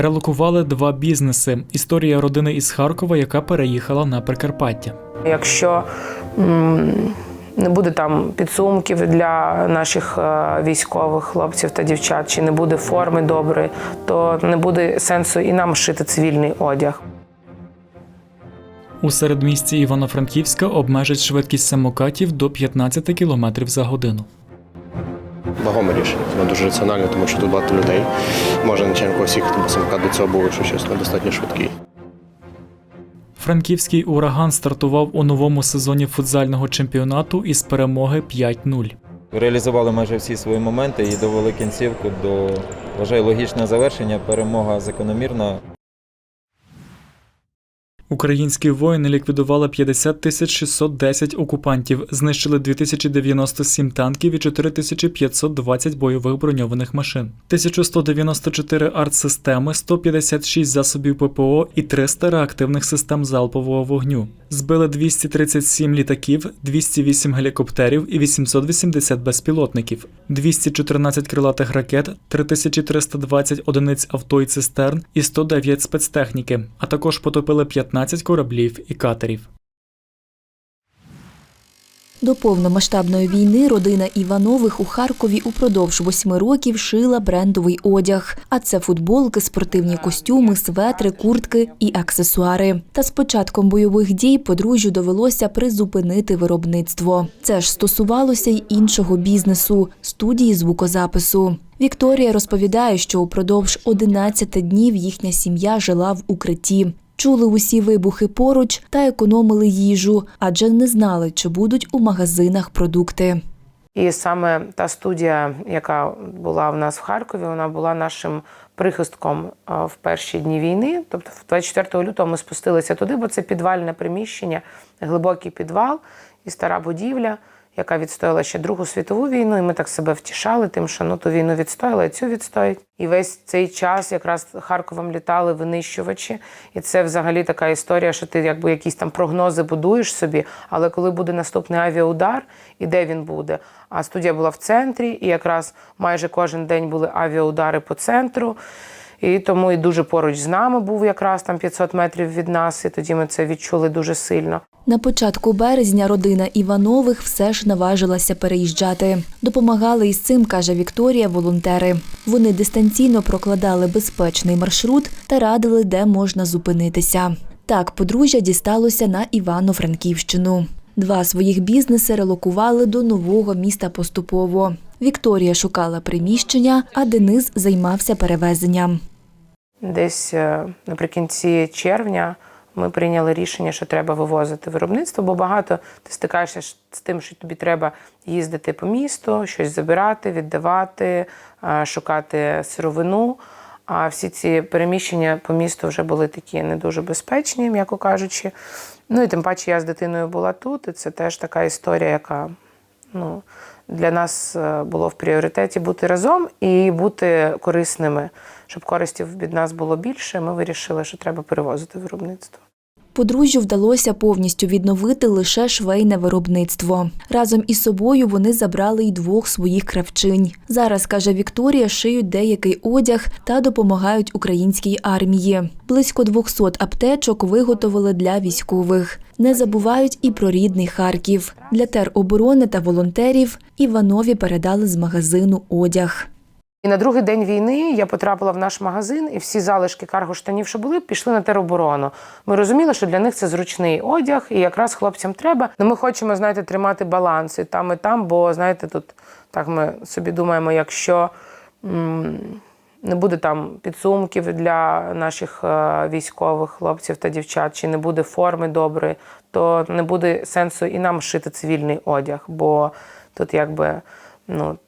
Релокували два бізнеси. Історія родини із Харкова, яка переїхала на Прикарпаття. Якщо не буде там підсумків для наших е, військових хлопців та дівчат, чи не буде форми доброї, то не буде сенсу і нам шити цивільний одяг. У середмісті Івано-Франківська обмежать швидкість самокатів до 15 км за годину. Вагоме рішення. Воно дуже раціонально, тому що тут багато людей. Може на когось їхати, бо самокат до цього був, якщо чесно, достатньо швидкий. Франківський ураган стартував у новому сезоні футзального чемпіонату із перемоги 5-0. Реалізували майже всі свої моменти і довели кінцівку до вважаю, логічного завершення. Перемога закономірна. Українські воїни ліквідували 50 тисяч 610 окупантів, знищили 2097 танків і 4520 бойових броньованих машин, 1194 артсистеми, 156 засобів ППО і 300 реактивних систем залпового вогню. Збили 237 літаків, 208 гелікоптерів і 880 безпілотників, 214 крилатих ракет, 3320 одиниць авто і цистерн і 109 спецтехніки, а також потопили 15 кораблів і катерів. До повномасштабної війни родина Іванових у Харкові упродовж восьми років шила брендовий одяг. А це футболки, спортивні костюми, светри, куртки і аксесуари. Та з початком бойових дій подружжю довелося призупинити виробництво. Це ж стосувалося й іншого бізнесу студії звукозапису. Вікторія розповідає, що упродовж 11 днів їхня сім'я жила в укритті. Чули усі вибухи поруч та економили їжу, адже не знали, чи будуть у магазинах продукти. І саме та студія, яка була в нас в Харкові, вона була нашим прихистком в перші дні війни. Тобто, 24 лютого ми спустилися туди, бо це підвальне приміщення, глибокий підвал і стара будівля, яка відстояла ще Другу світову війну. І ми так себе втішали, тим, що ну ту війну відстояла, і цю відстоїть. І весь цей час якраз Харковом літали винищувачі. І це взагалі така історія, що ти якби якісь там прогнози будуєш собі. Але коли буде наступний авіаудар, і де він буде? А студія була в центрі, і якраз майже кожен день були авіаудари по центру. І тому і дуже поруч з нами був якраз там 500 метрів від нас, і тоді ми це відчули дуже сильно. На початку березня родина Іванових все ж наважилася переїжджати. Допомагали із цим, каже Вікторія, волонтери. Вони дистанційно прокладали безпечний маршрут та радили, де можна зупинитися. Так, подружжя дісталося на Івано-Франківщину. Два своїх бізнеси релокували до нового міста поступово. Вікторія шукала приміщення, а Денис займався перевезенням. Десь е, наприкінці червня ми прийняли рішення, що треба вивозити виробництво, бо багато ти стикаєшся з тим, що тобі треба їздити по місту, щось забирати, віддавати, е, шукати сировину. А всі ці переміщення по місту вже були такі не дуже безпечні, м'яко кажучи. Ну і тим паче я з дитиною була тут, і це теж така історія, яка ну, для нас е, було в пріоритеті бути разом і бути корисними. Щоб користів від нас було більше, ми вирішили, що треба перевозити виробництво. Подружжю вдалося повністю відновити лише швейне виробництво. Разом із собою вони забрали й двох своїх кравчинь. Зараз, каже Вікторія, шиють деякий одяг та допомагають українській армії. Близько 200 аптечок виготовили для військових. Не забувають і про рідний Харків. Для тероборони та волонтерів Іванові передали з магазину одяг. І на другий день війни я потрапила в наш магазин, і всі залишки карго-штанів, що були, пішли на тероборону. Ми розуміли, що для них це зручний одяг, і якраз хлопцям треба. Ну, ми хочемо, знаєте, тримати баланс і там, і там, бо знаєте, тут так ми собі думаємо, якщо м, не буде там підсумків для наших е, військових хлопців та дівчат, чи не буде форми доброї, то не буде сенсу і нам шити цивільний одяг, бо тут якби ну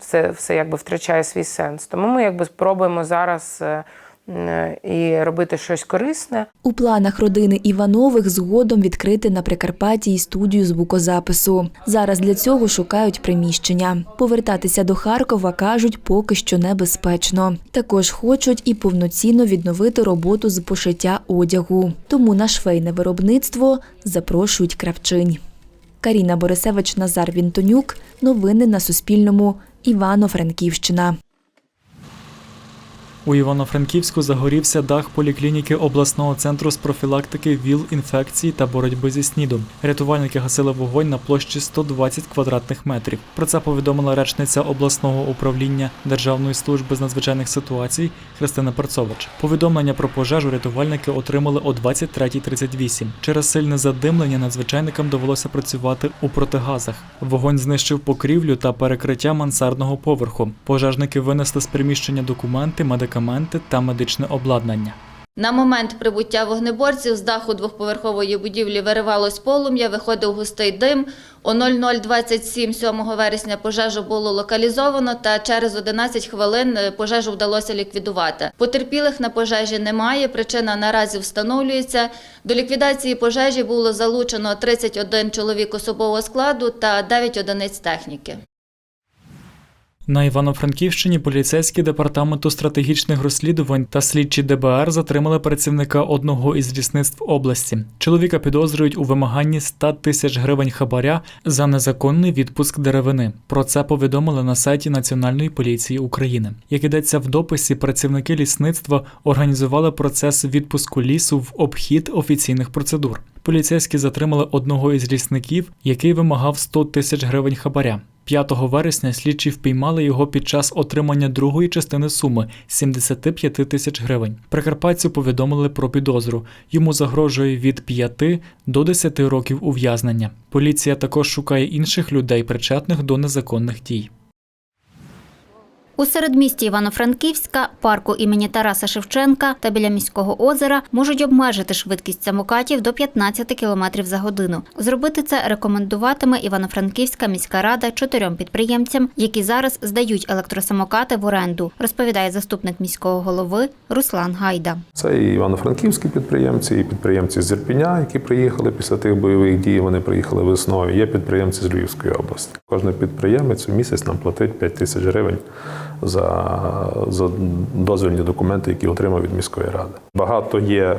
все, все якби втрачає свій сенс. Тому ми якби спробуємо зараз е, е, і робити щось корисне. У планах родини Іванових згодом відкрити на Прикарпатті студію звукозапису. Зараз для цього шукають приміщення. Повертатися до Харкова кажуть, поки що небезпечно. Також хочуть і повноцінно відновити роботу з пошиття одягу. Тому на швейне виробництво запрошують кравчинь. Каріна Борисевич, Назар Вінтонюк. Новини на Суспільному. Івано-Франківщина. У Івано-Франківську загорівся дах поліклініки обласного центру з профілактики ВІЛ інфекцій та боротьби зі СНІДом. Рятувальники гасили вогонь на площі 120 квадратних метрів. Про це повідомила речниця обласного управління Державної служби з надзвичайних ситуацій Христина Перцович. Повідомлення про пожежу рятувальники отримали о 23.38. Через сильне задимлення надзвичайникам довелося працювати у протигазах. Вогонь знищив покрівлю та перекриття мансардного поверху. Пожежники винесли з приміщення документи, медикаменти та медичне обладнання. На момент прибуття вогнеборців з даху двохповерхової будівлі виривалось полум'я, виходив густий дим. О 00.27 7 вересня пожежу було локалізовано та через 11 хвилин е, пожежу вдалося ліквідувати. Потерпілих на пожежі немає, причина наразі встановлюється. До ліквідації пожежі було залучено 31 чоловік особового складу та 9 одиниць техніки. На Івано-Франківщині поліцейські департаменту стратегічних розслідувань та слідчі ДБР затримали працівника одного із лісництв області. Чоловіка підозрюють у вимаганні 100 тисяч гривень хабаря за незаконний відпуск деревини. Про це повідомили на сайті Національної поліції України. Як ідеться в дописі, працівники лісництва організували процес відпуску лісу в обхід офіційних процедур. Поліцейські затримали одного із лісників, який вимагав 100 тисяч гривень хабаря. 5 вересня слідчі впіймали його під час отримання другої частини суми 75 тисяч гривень. Прикарпатцю повідомили про підозру. Йому загрожує від 5 до 10 років ув'язнення. Поліція також шукає інших людей, причетних до незаконних дій. У середмісті Івано-Франківська, парку імені Тараса Шевченка та біля міського озера можуть обмежити швидкість самокатів до 15 км за годину. Зробити це рекомендуватиме Івано-Франківська міська рада чотирьом підприємцям, які зараз здають електросамокати в оренду, розповідає заступник міського голови Руслан Гайда. Це і івано-франківські підприємці, і підприємці з Ірпіня, які приїхали після тих бойових дій. Вони приїхали весною. Є підприємці з Львівської області. Кожен підприємець у місяць нам платить 5 тисяч гривень за, за дозвільні документи, які отримав від міської ради. Багато є е,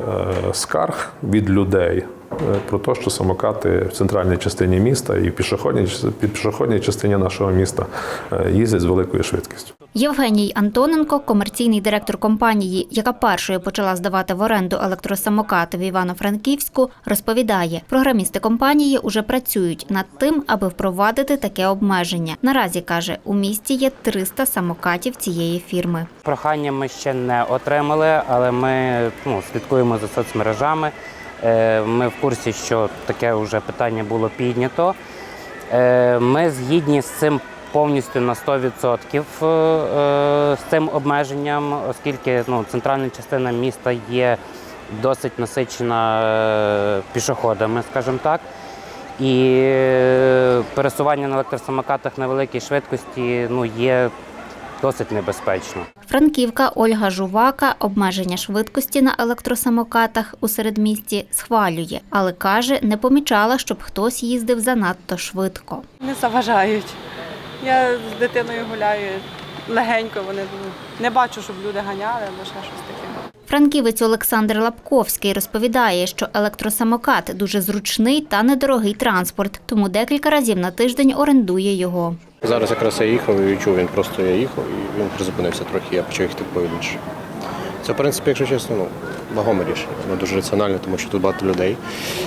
скарг від людей. Е, Про те, що самокати в центральній частині міста і в пішохідній, під пішохідній частині нашого міста е, їздять з великою швидкістю. Євгеній Антоненко, комерційний директор компанії, яка першою почала здавати в оренду електросамокати в Івано-Франківську, розповідає, програмісти компанії уже працюють над тим, аби впровадити таке обмеження. Наразі каже, у місті є 300 самокатів цієї фірми. Прохання ми ще не отримали, але ми ну, слідкуємо за соцмережами. Е, Ми в курсі, що таке вже питання було піднято. Е, Ми згідні з цим повністю на 100% е, з цим обмеженням, оскільки ну, центральна частина міста є досить насичена пішоходами, скажімо так. І пересування на електросамокатах на великій швидкості ну, є досить небезпечно. Франківка Ольга Жувака обмеження швидкості на електросамокатах у середмісті схвалює, але каже, не помічала, щоб хтось їздив занадто швидко. Не заважають. Я з дитиною гуляю легенько, вони не бачу, щоб люди ганяли або ще щось таке. Франківець Олександр Лапковський розповідає, що електросамокат дуже зручний та недорогий транспорт, тому декілька разів на тиждень орендує його. Зараз якраз я їхав і відчув, він просто я їхав і він призупинився трохи, я почав їхати повільніше. Це, в принципі, якщо чесно, ну, вагоме рішення. Воно дуже раціональне, тому що тут багато людей.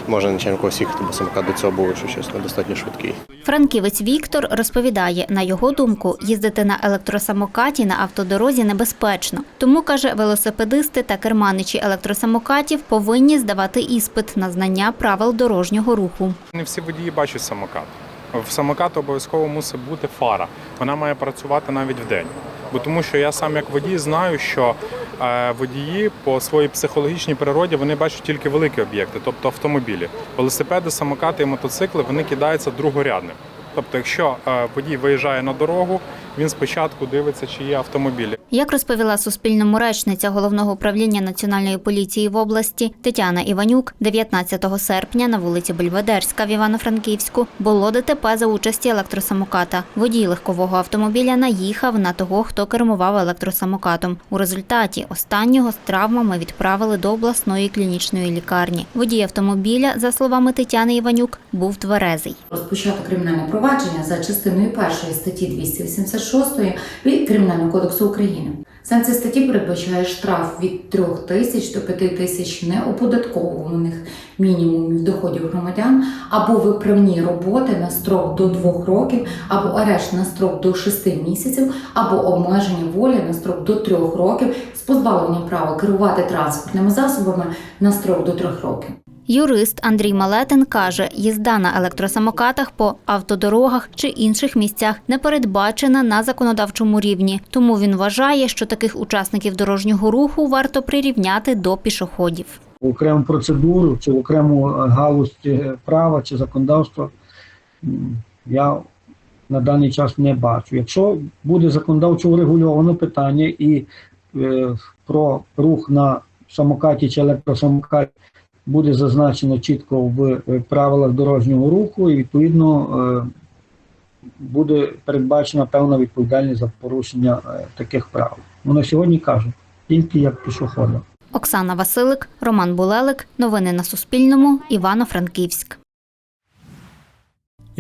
Можна нічого когось їхати, бо самокат до цього був, якщо чесно, достатньо швидкий. Франківець Віктор розповідає, на його думку, їздити на електросамокаті на автодорозі небезпечно. Тому каже, велосипедисти та керманичі електросамокатів повинні здавати іспит на знання правил дорожнього руху. Не всі водії бачать самокат. В самокату обов'язково мусить бути фара. Вона має працювати навіть в день. Бо тому що я сам як водій знаю, що е, водії по своїй психологічній природі вони бачать тільки великі об'єкти, тобто автомобілі. Велосипеди, самокати і мотоцикли вони кидаються другорядним. Тобто, якщо е, водій виїжджає на дорогу, він спочатку дивиться, чи є автомобілі. Як розповіла Суспільному речниця головного управління Національної поліції в області Тетяна Іванюк, 19 серпня на вулиці Бельведерська в Івано-Франківську було ДТП за участі електросамоката. Водій легкового автомобіля наїхав на того, хто кермував електросамокатом. У результаті останнього з травмами відправили до обласної клінічної лікарні. Водій автомобіля, за словами Тетяни Іванюк, був тверезий. Розпочато кримінальне провадження за частиною першої статті 286 156 від Кримінального кодексу України. Санкція статті передбачає штраф від 3 тисяч до 5 тисяч неоподатковуваних мінімумів доходів громадян або виправні роботи на строк до 2 років, або арешт на строк до 6 місяців, або обмеження волі на строк до 3 років з позбавленням права керувати транспортними засобами на строк до 3 років. Юрист Андрій Малетин каже, їзда на електросамокатах по автодорогах чи інших місцях не передбачена на законодавчому рівні. Тому він вважає, що таких учасників дорожнього руху варто прирівняти до пішоходів. окрему процедуру чи окрему е, галузь е, права чи законодавства я на даний час не бачу. Якщо буде законодавчо врегульовано питання і е, про рух на самокаті чи електросамокаті буде зазначено чітко в е, правилах дорожнього руху, і відповідно е, буде передбачена певна відповідальність за порушення е, таких правил. Ну на сьогодні кажуть, тільки як пішохода. Оксана Василик, Роман Булелик. Новини на Суспільному. Івано-Франківськ.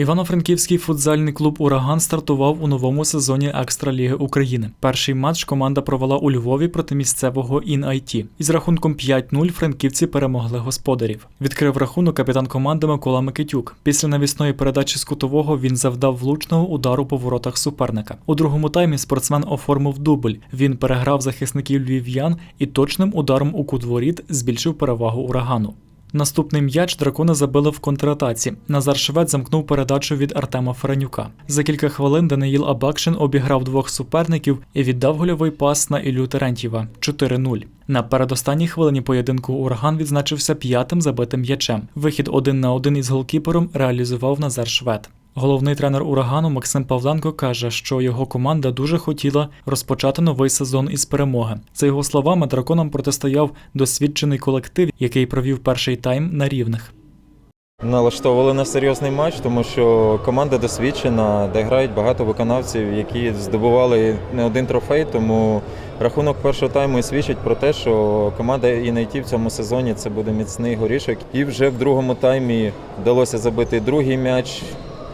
Івано-Франківський футзальний клуб Ураган стартував у новому сезоні Екстраліги України. Перший матч команда провела у Львові проти місцевого ІН-АЙТІ. Із рахунком 5-0 франківці перемогли господарів. Відкрив рахунок капітан команди Микола Микитюк. Після навісної передачі з кутового він завдав влучного удару по воротах суперника. У другому таймі спортсмен оформив дубль. Він переграв захисників львів'ян і точним ударом у кут воріт збільшив перевагу урагану. Наступний м'яч дракона забили в контратаці. Назар Швед замкнув передачу від Артема Ференюка. За кілька хвилин Даниїл Абакшин обіграв двох суперників і віддав гольовий пас на Ілю Терентьєва 4-0. На передостанній хвилині поєдинку Ураган відзначився п'ятим забитим м'ячем. Вихід один на один із голкіпером реалізував Назар Швед. Головний тренер урагану Максим Павленко каже, що його команда дуже хотіла розпочати новий сезон із перемоги. За його словами, драконам протистояв досвідчений колектив, який провів перший тайм на рівних. Налаштовували на серйозний матч, тому що команда досвідчена, де грають багато виконавців, які здобували не один трофей. Тому рахунок першого тайму і свідчить про те, що команда і «Інайті» в цьому сезоні це буде міцний горішок. І вже в другому таймі вдалося забити другий м'яч.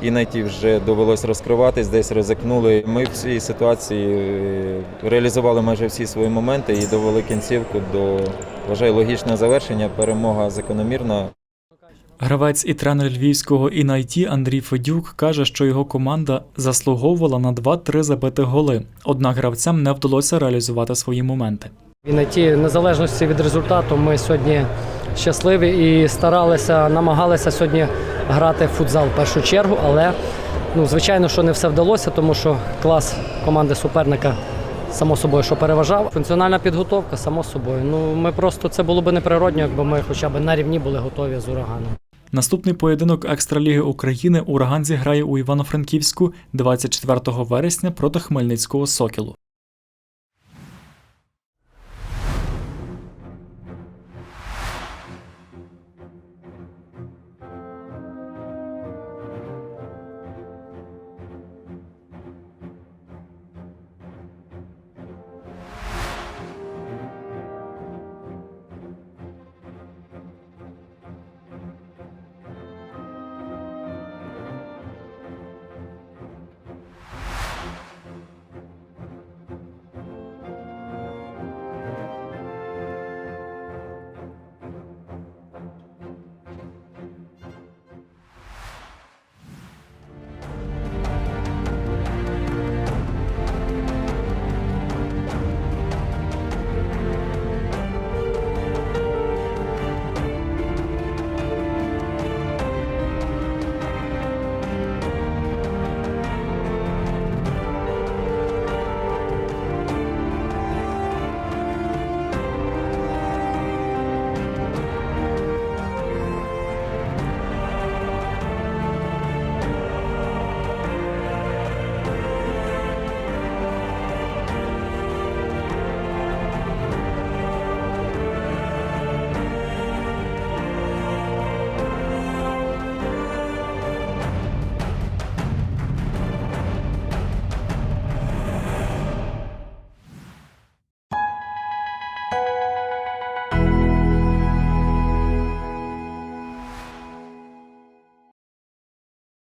«Інайті» вже довелось розкриватись, десь ризикнули. Ми в цій ситуації е, реалізували майже всі свої моменти і довели кінцівку до вважаю логічного завершення. Перемога закономірна. Гравець і тренер львівського «Інайті» Андрій Федюк каже, що його команда заслуговувала на 2-3 забити голи. Однак гравцям не вдалося реалізувати свої моменти. І на ті незалежності від результату ми сьогодні щасливі і старалися, намагалися сьогодні грати в футзал в першу чергу, але ну, звичайно, що не все вдалося, тому що клас команди суперника само собою, що переважав. Функціональна підготовка, само собою. Ну ми просто це було б неприродньо, якби ми хоча б на рівні були готові з ураганом. Наступний поєдинок Екстраліги України Ураган зіграє у Івано-Франківську 24 вересня проти Хмельницького Сокілу.